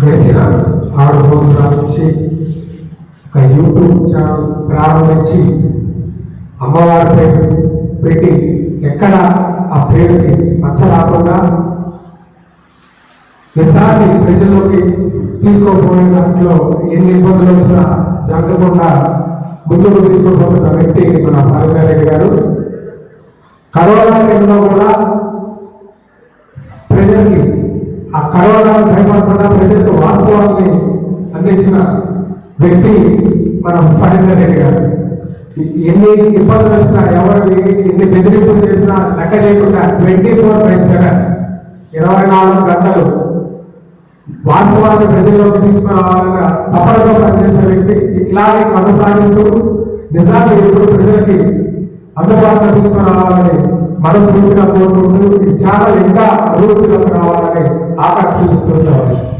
గడిచిన ఆరు సంవత్సరాల నుంచి ఒక యూట్యూబ్ ఛానల్ ప్రారంభించి అమ్మవారి పేరు పెట్టి ఎక్కడ ఆ పేరుకి మచ్చరాకుండా ఈసారి ప్రజల్లోకి తీసుకోపోయే దాంట్లో ఎన్ని ఇబ్బందులు వచ్చినా జరగకుండా ముందుకు తీసుకోబోతున్న వ్యక్తి మన భారతీయ గారు. కరోనా టైంలో కూడా ఆ కరోనా భయపడకుండా ప్రజలకు వాస్తవాన్ని అందించిన వ్యక్తి మన ఫణీందర్ గారు. ఎన్ని ఇబ్బందులు వచ్చినా ఎవరికి ఎన్ని బెదిరింపులు చేసినా లెక్క చేయకుండా ట్వంటీ ఫోర్ బై సెవెన్ ఇరవై నాలుగు గంటలు వాస్తవాన్ని ప్రజల్లోకి తీసుకురావాలని తపనతో పనిచేసే వ్యక్తి ఇలాగే కొనసాగిస్తూ నిజాన్ని ఎప్పుడు ప్రజలకి అందుబాటులో తీసుకురావాలని మనస్ఫూర్తిగా కోరుకుంటూ ఈ ఛానల్ ఇంకా atractivos para os.